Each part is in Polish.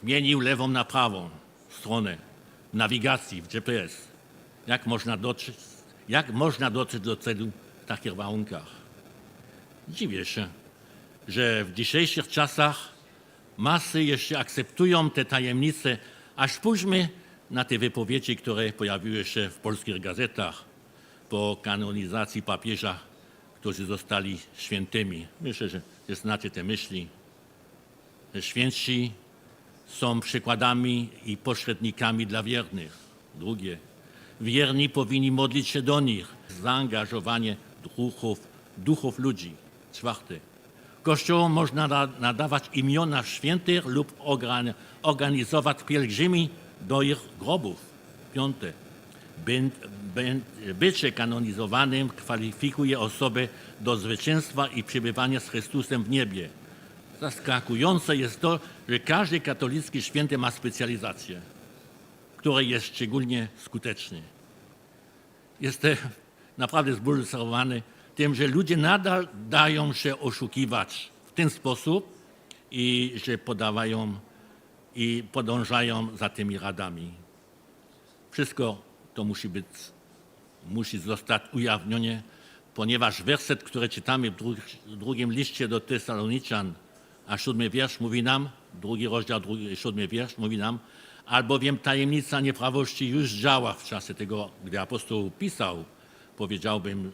zmienił lewą na prawą stronę w nawigacji, w GPS. Jak można dotrzeć, jak można dotrzeć do celu w takich warunkach? Dziwię się, że w dzisiejszych czasach masy jeszcze akceptują te tajemnice, a spójrzmy na te wypowiedzi, które pojawiły się w polskich gazetach po kanonizacji papieża, którzy zostali świętymi. Myślę, że znacie te myśli. Święci są przykładami i pośrednikami dla wiernych. Drugie, wierni powinni modlić się do nich. Zaangażowanie duchów, duchów ludzi. Czwarte, Kościołom można na- nadawać imiona świętych lub organizować pielgrzymi do ich grobów. Piąte, bycie kanonizowanym kwalifikuje osobę do zwycięstwa i przebywania z Chrystusem w niebie. Zaskakujące jest to, że każdy katolicki święty ma specjalizację, która jest szczególnie skuteczny. Jestem naprawdę zbulwersowany tym, że ludzie nadal dają się oszukiwać w ten sposób i że podawają i podążają za tymi radami. Wszystko to musi być, musi zostać ujawnione, ponieważ werset, który czytamy w drugim liście do Tesaloniczan, a siódmy wiersz mówi nam, drugi rozdział, drugi, siódmy wiersz mówi nam, albowiem tajemnica nieprawości już działa w czasie tego, gdy apostoł pisał, powiedziałbym,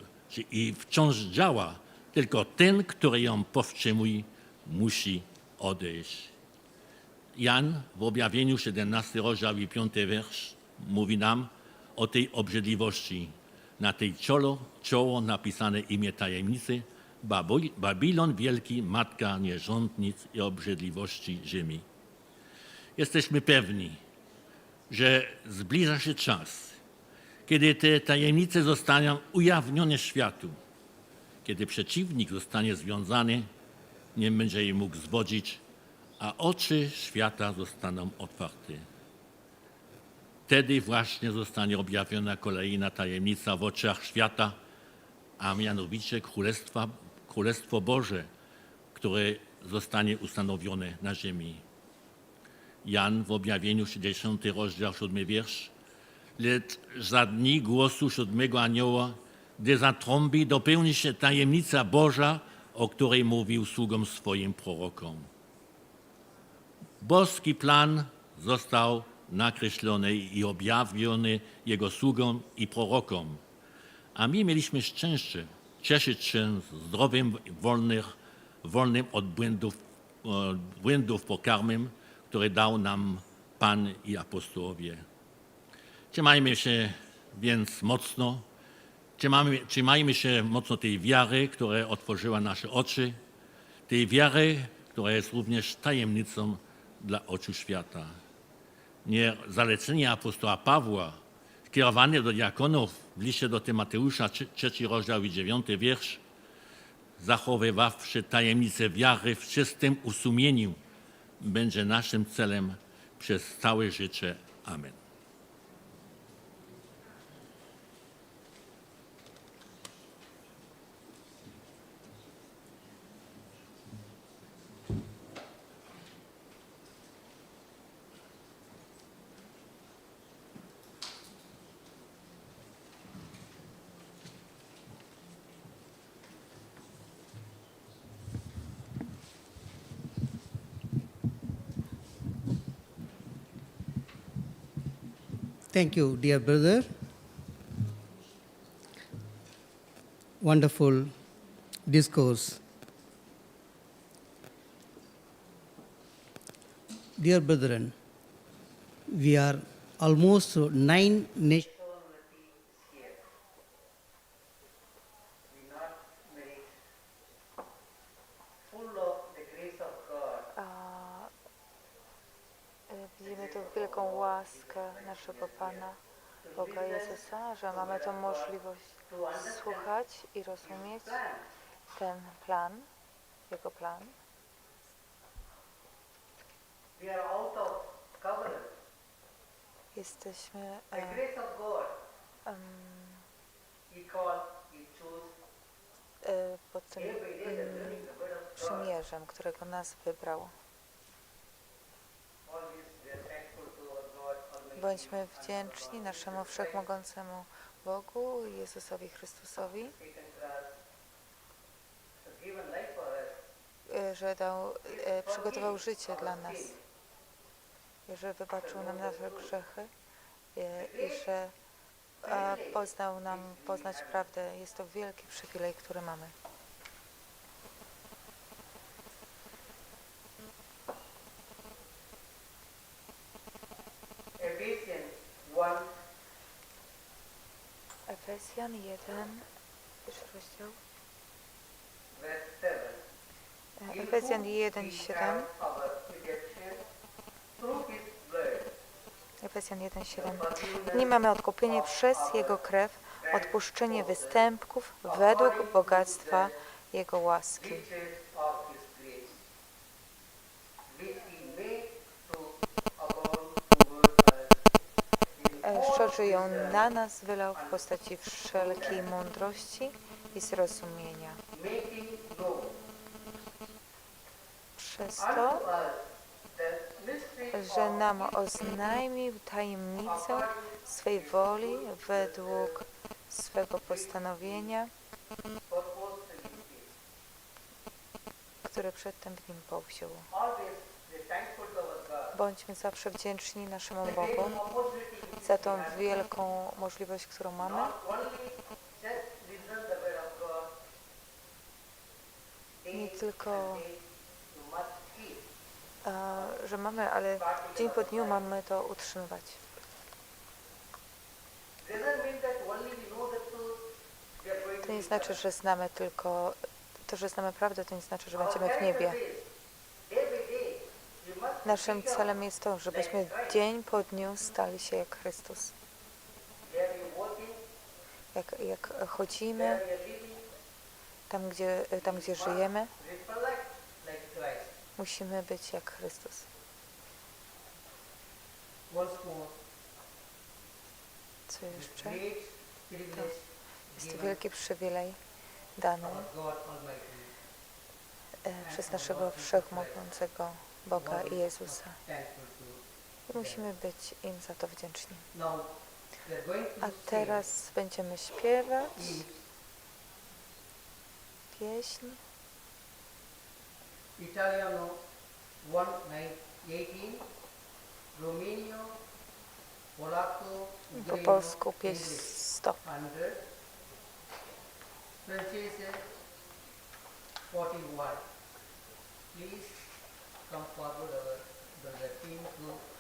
i wciąż działa, tylko ten, który ją powstrzymuje, musi odejść. Jan w objawieniu 17 rozdział i 5 wiersz mówi nam o tej obrzydliwości. Na tej czoło, czoło napisane imię tajemnicy Babilon Wielki, matka nierządnic i obrzydliwości ziemi. Jesteśmy pewni, że zbliża się czas, kiedy te tajemnice zostaną ujawnione światu, kiedy przeciwnik zostanie związany, nie będzie jej mógł zwodzić, a oczy świata zostaną otwarte. Wtedy właśnie zostanie objawiona kolejna tajemnica w oczach świata, a mianowicie Królestwa, Królestwo Boże, które zostanie ustanowione na ziemi. Jan w objawieniu 60 rozdział 7 wiersz. Lecz za dni głosu siódmego anioła, gdy zatrąbi, dopełni się tajemnica Boża, o której mówił sługom swoim prorokom. Boski plan został nakreślony i objawiony Jego sługom i prorokom. A my mieliśmy szczęście cieszyć się zdrowym, wolnych, wolnym od błędów, e, błędów pokarmem, który dał nam Pan i apostołowie. Trzymajmy się więc mocno, trzymajmy się mocno tej wiary, która otworzyła nasze oczy, tej wiary, która jest również tajemnicą dla oczu świata. Nie zalecenie apostoła Pawła skierowane do diakonów w liście do Tymoteusza, trze- trzeci rozdział i dziewiąty wiersz, zachowywawszy tajemnicę wiary w czystym usumieniu, będzie naszym celem przez całe życie. Amen. Thank you, dear brother. Wonderful discourse. Dear brethren, we are almost nine nations. Jezusa, że mamy tą możliwość słuchać i rozumieć ten plan, Jego plan. Jesteśmy e, e, pod tym mm, przymierzem, którego nas wybrał. Bądźmy wdzięczni naszemu wszechmogącemu Bogu Jezusowi Chrystusowi, że dał, e, przygotował życie dla nas, że wybaczył nam nasze grzechy e, i że poznał nam poznać prawdę. Jest to wielki przywilej, który mamy. Efezjan 1, pierwszy rozdział. verse 7. Efezjan 1, 7. Our redemption through his blood. Efezjan 1, 7. W nim mamy odkupienie przez Jego krew, odpuszczenie występków według bogactwa Jego łaski. Wisdom, na nas wylał w postaci wszelkiej mądrości i zrozumienia. Przez to, że nam oznajmił tajemnicę swej woli według swego postanowienia, które przedtem w nim powziął. Bądźmy zawsze wdzięczni naszemu Bogu za tą wielką możliwość, którą mamy. Nie tylko e, że mamy, ale dzień po dniu mamy to utrzymywać. To nie znaczy, że znamy tylko to, że znamy prawdę, to nie znaczy, że będziemy w niebie. Naszym celem jest to, żebyśmy dzień po dniu stali się jak Chrystus. Jak, jak chodzimy, tam gdzie, tam gdzie żyjemy, musimy być jak Chrystus. Co jeszcze? privilege Jest to wielki przywilej dany e, przez naszego wszechmogącego Boga i Jezusa. I musimy być im za to wdzięczni. A teraz będziemy śpiewać pieśń Italiano 118, Romeo, Polacco, po polsku pieśń English 100. 100, Francese 41. Please come forward our brother team to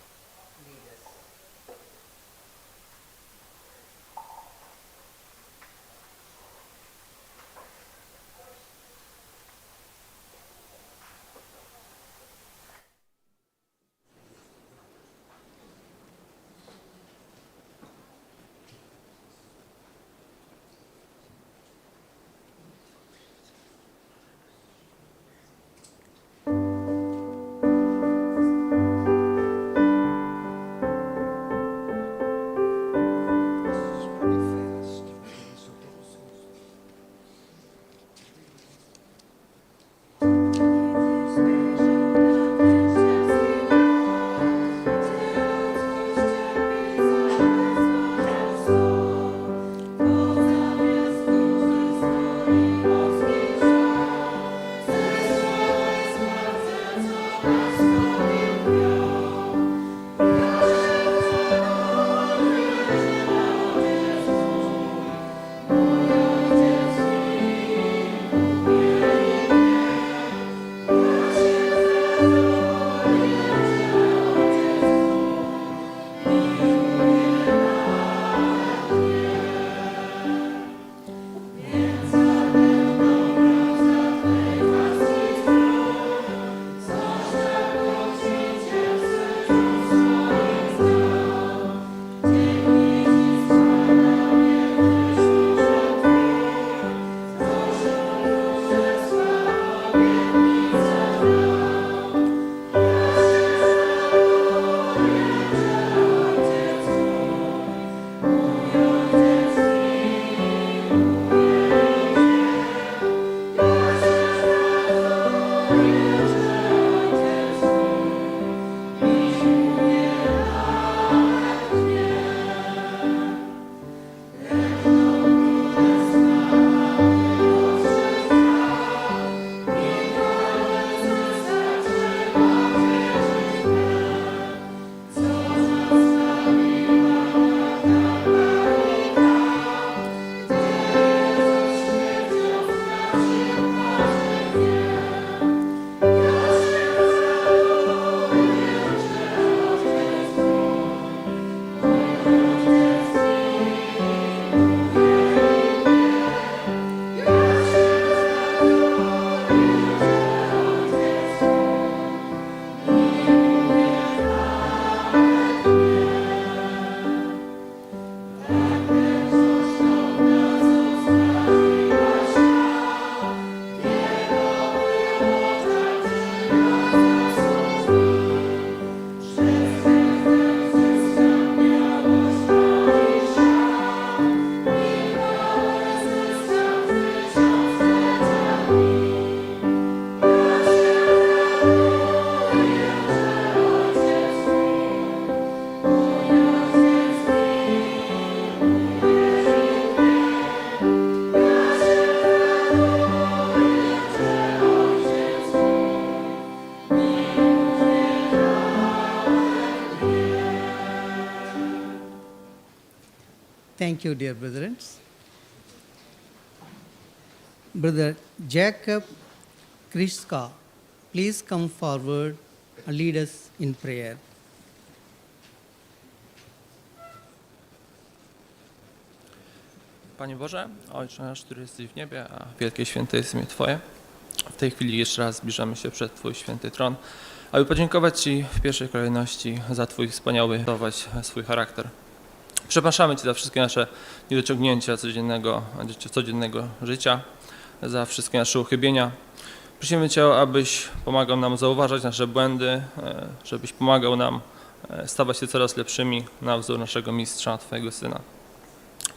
Thank you, dear brethren. Brother Jacob Kriska, please come forward and lead us in prayer. Panie Boże, Ojcze nasz, który jesteś w niebie, a wielkie święte jest imię Twoje. W tej chwili jeszcze raz zbliżamy się przed Twój święty tron, aby podziękować Ci w pierwszej kolejności za Twój wspaniały, swój charakter. Przepraszamy Ci za wszystkie nasze niedociągnięcia codziennego, codziennego życia, za wszystkie nasze uchybienia. Prosimy Cię, abyś pomagał nam zauważać nasze błędy, e, żebyś pomagał nam e, stawać się coraz lepszymi na wzór naszego mistrza, Twojego Syna.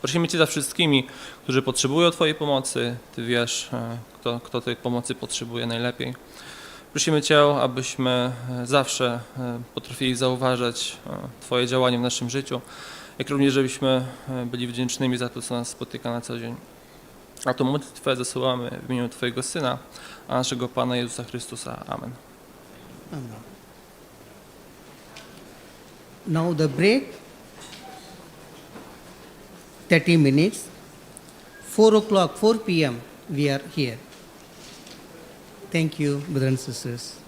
Prosimy Cię za wszystkimi, którzy potrzebują Twojej pomocy. Ty wiesz, e, kto, kto tej pomocy potrzebuje najlepiej. Prosimy Cię, abyśmy zawsze potrafili zauważać Twoje działanie w naszym życiu, jak również, żebyśmy e, byli wdzięcznymi za to, co nas spotyka na co dzień. A to modlitwę zasyłamy w imieniu Twojego Syna, a naszego Pana Jezusa Chrystusa. Amen. Amen. Now the break 30 minutes. 4 o'clock, 4 p.m. we are here. Thank you, brothers and sisters.